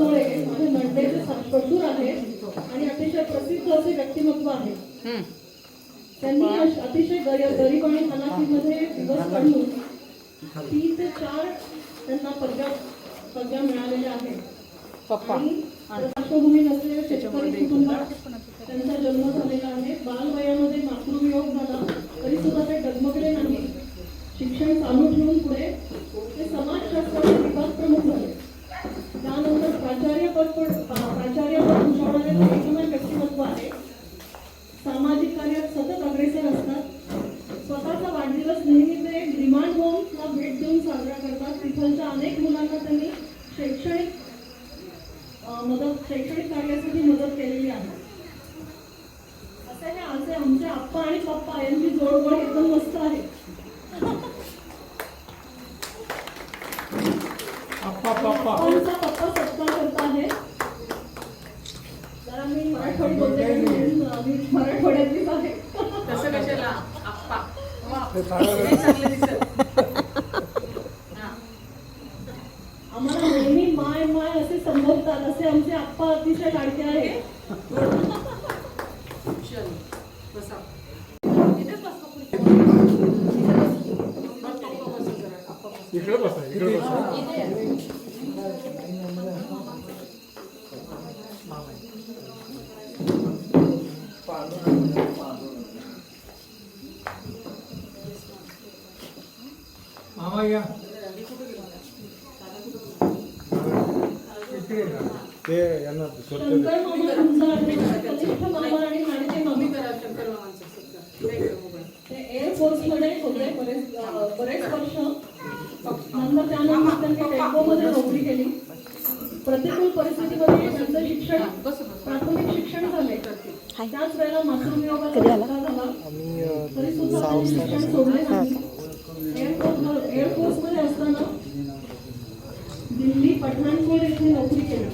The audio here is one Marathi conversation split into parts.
बनसोडे माझे नंदेचे सद्गुरूर आहेत आणि अतिशय प्रसिद्ध असे व्यक्तिमत्व आहे. त्यांनी अतिशय गरी- गरीब आणि हालाखीमध्ये दिवस काढून तीन ते चार त्यांना पदव्या पदव्या मिळालेल्या आहेत. पप्पा. आणि पार्श्वभूमी नसलेल्या शेतकरी कुटुंबात त्यांचा जन्म झालेला आहे. बालवयामध्ये मातृवियोग झाला तरी सुद्धा ते डगमगले नाही शिक्षण चालू ठेवून पुढे ते समाजशास्त्राचे विभाग प्रमुख झाले त्यानंतर प्राचार्य पद पण- प्राचार्य पद भूषवणारे ते एकमेव व्यक्तिमत्व आहे सामाजिक कार्यात सतत अग्रेसर असतात स्वतःचा वाढदिवस नेहमी ते रिमांड होमला भेट देऊन साजरा तिथलच्या अनेक मुलांना त्यांनी शैक्षणिक मदत शैक्षणिक कार्यासाठी मदत केलेली आहे. असे हे आमचे आमचे आप्पा आणि पप्पा यांची जोडगोड एकदम मस्त आहे. पप्पांचा पप्पा. सत्कार करत आहे. जरा मी मराठवाडी बोलते कारण मी- मी मराठवाड्यातलीच आहे. तसं कशाला? आप्पा. वा. लय चांगलं दिसत हा. आम्हाला नेहमी माय माय असे संबोधतात असे आमचे आप्पा अतिशय लाडके. इकडे बसा इकडे इथे. मामा या इकडे या. ते यांना स्वच्छ शंकर मामा गुंजाळ कनिष्ठ मामा आणि लाडके कमी मामा करा शंकर मामांचा सत्कार. लय करा मोबाईल. ते एअर फोर्समध्ये होते बरेच अ, बरेच वर्ष. नंतर त्यानंतर त्यांनी टेम्पोमध्ये नोकरी केली. प्रतिकूल परिस्थितीमध्ये त्यांचं शिक्षण प्राथमिक शिक्षण झाले. त्याच वेळेला मातृवियोगाचा धक्का झाला. तरी सुद्धा त्यांनी शिक्षण सोडले नाही. एअरफोर्स एअरफोर्समध्ये असताना दिल्ली पठाणकोट येथे नोकरी केली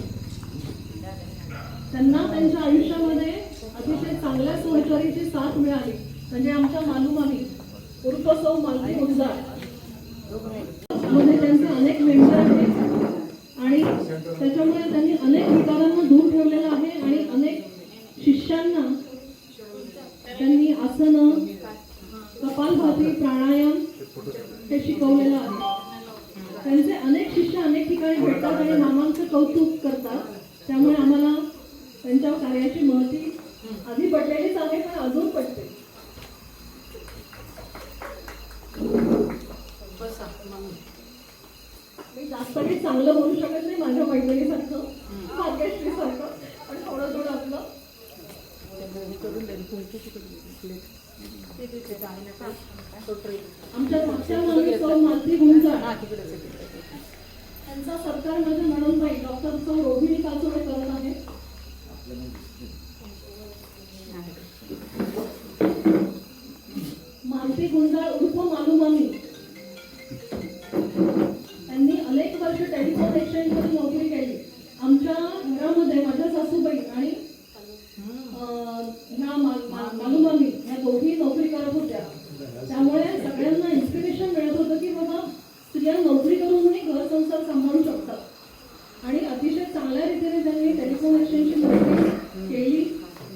त्यांना त्यांच्या आयुष्यामध्ये अतिशय चांगल्या साथ मिळाली. म्हणजे आमच्या मालूमामी उर्फ सौ मालती गुंजारमध्ये त्यांचे अनेक मेंबर आहेत आणि त्याच्यामुळे त्यांनी अनेक विकारांना दूर ठेवलेलं आहे आणि अनेक शिष्यांना त्यांनी आसनं कपालभाती प्राणायाम हे शिकवलेलं आहे त्यांचे अनेक शिष्य अनेक ठिकाणी भेटतात आणि मामांचं कौतुक करतात त्यामुळे आम्हाला त्यांच्या कार्याची महती आधी पडलेलीच आहे पण अजून मामी. मी जास्त काही चांगलं बोलू शकत नाही माझ्या मैत्रिणीसारखं भाग्यश्रीसारखं पण थोडं थोडं आपलं आमच्या मागच्या मागे सौ मालती गुंजाळ हा. त्यांचा माझ्या नणंदबाई डॉक्टर सौ रोहिणी कासोडे करत आहे मालती गुंजाळ उर्फ मालूमामी त्यांनी अनेक वर्ष टेलिफोन एक्सचेंजमध्ये नोकरी केली आमच्या घरामध्ये माझ्या सासूबाई आणि अं, ह्या मा- मा- मालूमामी ह्या दोघी नोकरी करत होत्या त्यामुळे सगळ्यांना इन्स्पिरेशन मिळत होतं की बाबा स्त्रिया नोकरी करूनही घर संसार सांभाळू शकतात आणि अतिशय चांगल्या रीतीने त्यांनी टेलिफोन एक्सचेंजची नोकरी केली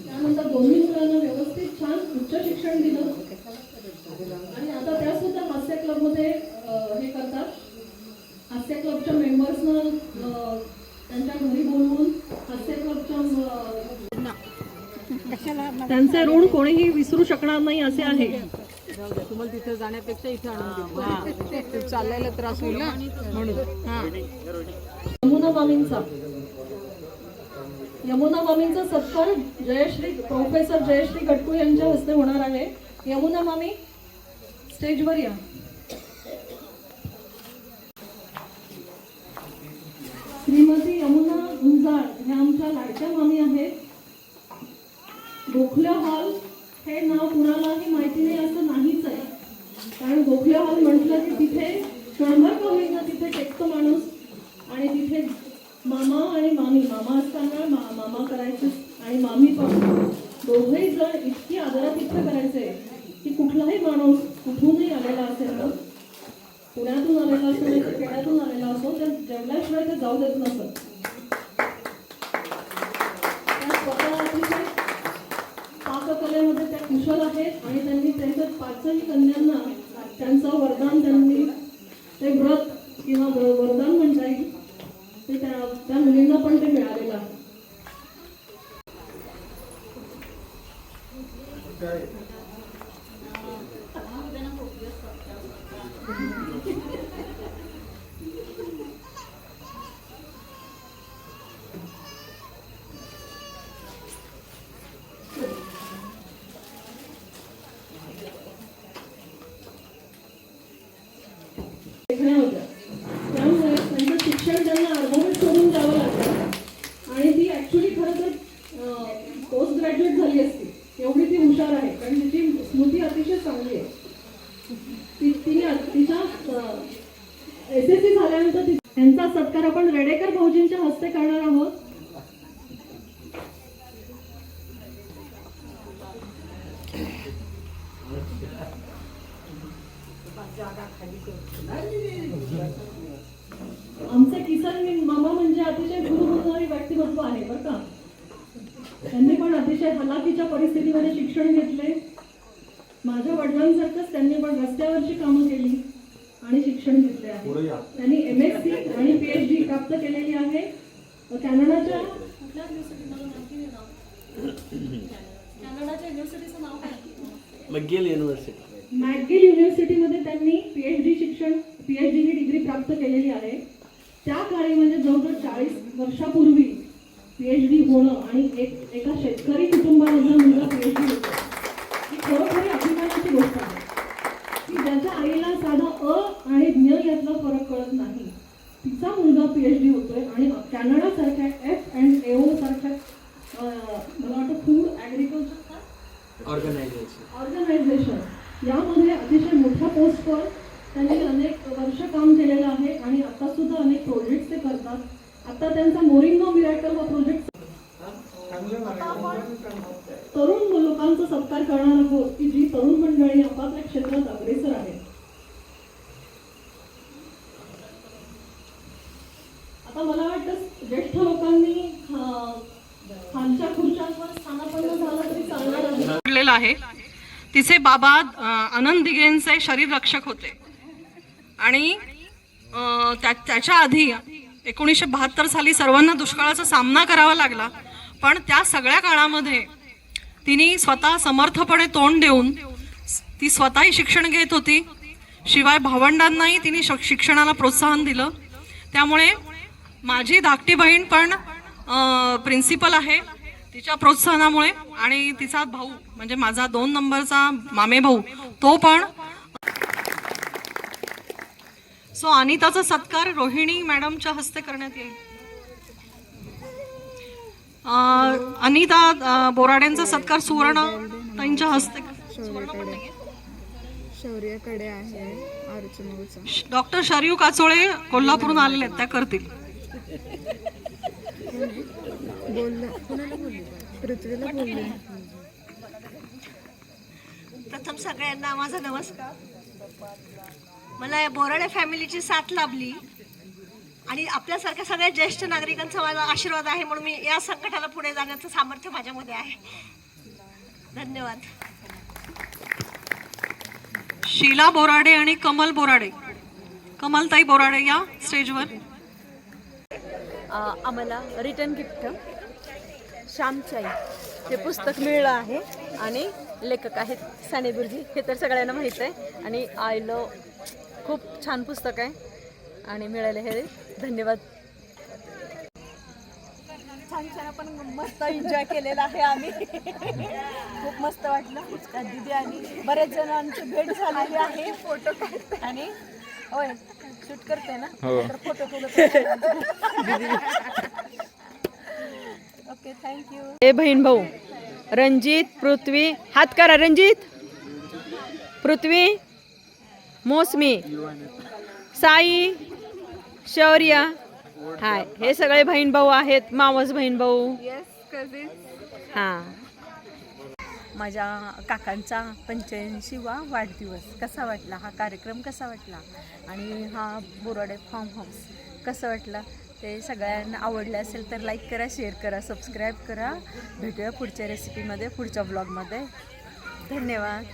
त्यानंतर दोन्ही मुलांना व्यवस्थित छान उच्च शिक्षण दिलं आणि आता त्या सुद्धा हास्य क्लबमध्ये अं, हे करतात हास्य क्लबच्या मेंबर्सना त्यांच्या घरी बोलवून हास्य क्लबच्या अं, त्यांचे ऋण कोणीही विसरू शकणार नाही असे आहे. तुम्हाला तिथे जाण्यापेक्षा इथे आणून चालायला त्रास होईल ना म्हणून. यमुना मामींचा. यमुना मामींचा सत्कार जयश्री प्रोफेसर जयश्री गट्टू यांच्या हस्ते होणार आहे. यमुना मामी स्टेजवर या. श्रीमती यमुना गुंजाळ ह्या आमच्या लाडक्या मामी आहेत. गोखले हॉल हे नाव कुणालाही माहिती नाही असं नाहीच आहे. कारण गोखले हॉल म्हटलं की तिथे शंभर का तिथे टेकतो माणूस आणि तिथे मामा आणि मामी मामा असताना मा मामा करायचे आणि मामी पण. दोघेही जण इतकी आदरातिथ्य करायचे की कुठलाही माणूस कुठूनही आलेला असेल ना पुण्यातून आलेला असो खेड्यातून आलेला असो तर जेवल्याशिवाय ते जाऊ देत नसत स्वतः अतिशय पाककलेमध्ये त्या कुशल आहेत आणि त्यांनी त्यांच्या पाचही कन्यांना त्यांचं वरदान त्यांनी ते व्रत किंवा वरदान म्हणता येईल. ते त्या त्या मुलींना पण ते मिळालेलं आहे. लेखण्या होत्या. त्यामुळे त्यांचं शिक्षण त्यांना अर्धवट सोडून द्यावं लागतं आणि ती ऍक्च्युली खरं तर पोस्ट ग्रॅज्युएट झाली असती. एवढी ती हुशार आहे. कारण तिची स्मृती अतिशय चांगली आहे. ती तिने तिच्या एस एस सी झाल्यानंतर त्यांचा सत्कार आपण रेडेकर भाऊजींच्या हस्ते करणार आहोत. आमचे किसन मामा म्हणजे अतिशय गुरुबोधणारी व्यक्तिमत्व आहे बरं का? त्यांनी पण अतिशय हलाखीच्या परिस्थितीमध्ये शिक्षण घेतले. माझ्या वडिलांसारखंच त्यांनी पण रस्त्यावरची कामं केली आणि शिक्षण घेतले आहे. त्यांनी एम एस सी आणि पी एच डी प्राप्त केलेली आहे. कॅनडाच्या. कॅनडाच्या युनिव्हर्सिटीचं नाव काय? मॅगिल युनिव्हर्सिटी मॅगिल युनिव्हर्सिटीमध्ये त्यांनी पीएचडी शिक्षण पीएचडी ही डिग्री प्राप्त केलेली आहे. त्या काळी म्हणजे जवळजवळ चाळीस वर्षापूर्वी पीएचडी होणं आणि एक एका शेतकरी कुटुंबामधला मुलगा पीएचडी होतो ही खरोखरी अभिमानाची गोष्ट आहे. की ज्याच्या आईला साधा अ आणि ज्ञ यातला फरक कळत नाही. तिचा मुलगा पीएचडी होतोय आणि कॅनडासारख्या एफ अँड एओ सारख्या अं, मला वाटतं फूड ॲग्रिकल्चर ऑर्गनायझेशन ऑर्गनायझेशन यामध्ये अतिशय मोठ्या पोस्टवर त्यांनी अनेक वर्ष काम केलेलं आहे आणि आता सुद्धा अनेक प्रोजेक्ट ते करतात आता त्यांचा मोरिंगा मिराकल हा प्रोजेक्ट तरुण लोकांचा सत्कार करणार आहोत की जी तरुण मंडळी आपापल्या क्षेत्रात अग्रेसर आहेत. आता मला वाटतं ज्येष्ठ लोकांनी खालच्या खुर्च्यांवर स्थानापन्न झालं तरी चालणार आहे. तिचे बाबा आनंद दिघेंचे शरीर रक्षक होते. आणि त्याच्या आधी एकोणीसशे बहात्तर साली सर्वांना दुष्काळाचा सामना करावा लागला. पण त्या सगळ्या काळामध्ये तिने स्वतः समर्थपणे तोंड देऊन ती स्वतःही शिक्षण घेत होती. शिवाय भावंडांनाही तिने श- शिक्षणाला प्रोत्साहन दिलं. त्यामुळे माझी धाकटी बहीण पण प्रिन्सिपल आहे. तिच्या प्रोत्साहनामुळे आणि तिचा भाऊ म्हणजे माझा दोन नंबरचा मामे भाऊ तो पण सो अनिताचा सत्कार रोहिणी मॅडमच्या हस्ते करण्यात येईल. अनिता अं, बोराडेंचा सत्कार सुवर्ण ताईंच्या हस्ते. शौर्याकडे आहे डॉक्टर शरीव काचोळे कोल्हापूरून आलेले आहेत त्या करतील. बोलला. कोणाला बोलले? पृथ्वीला बोलले. प्रथम सगळ्यांना माझा नमस्कार. मला या बोराडे फॅमिलीची साथ लाभली. आणि आपल्यासारख्या सगळ्या ज्येष्ठ नागरिकांचा माझा आशीर्वाद आहे म्हणून मी या संकटाला पुढे जाण्याचं सामर्थ्य माझ्यामध्ये आहे. धन्यवाद. शीला बोराडे आणि कमल बोराडे. कमलताई बोराडे या स्टेजवर. आम्हाला रिटर्न गिफ्ट श्यामचाई. हे पुस्तक मिळलं आहे आणि लेखक आहेत साने गुरुजी. हे तर सगळ्यांना माहीत आहे. आणि आय लव खूप छान पुस्तक आहे. आणि मिळाले हे. धन्यवाद. छान छान आपण मस्त एन्जॉय केलेला आहे आम्ही. खूप मस्त वाटलं. दिदी आणि बरेच जणांची भेट झालेली आहे. फोटो आणि होय शूट करते ना? तर फोटो ओके थँक्यू हे बहीण भाऊ रणजित पृथ्वी हात करा रणजित. पृथ्वी मोसमी साई शौर्य. हाय हे सगळे बहीण भाऊ आहेत मावस बहीण भाऊ. हां. माझ्या काकांचा पंच्याऐंशीवा वाढदिवस. कसा वाटला? हा कार्यक्रम कसा वाटला? आणि हा बोराडे फार्म हाऊस कसं वाटला? ते सगळ्यांना आवडले असेल तर लाईक करा शेअर करा सबस्क्राईब करा. भेटूया पुढच्या रेसिपीमध्ये पुढच्या ब्लॉगमध्ये धन्यवाद.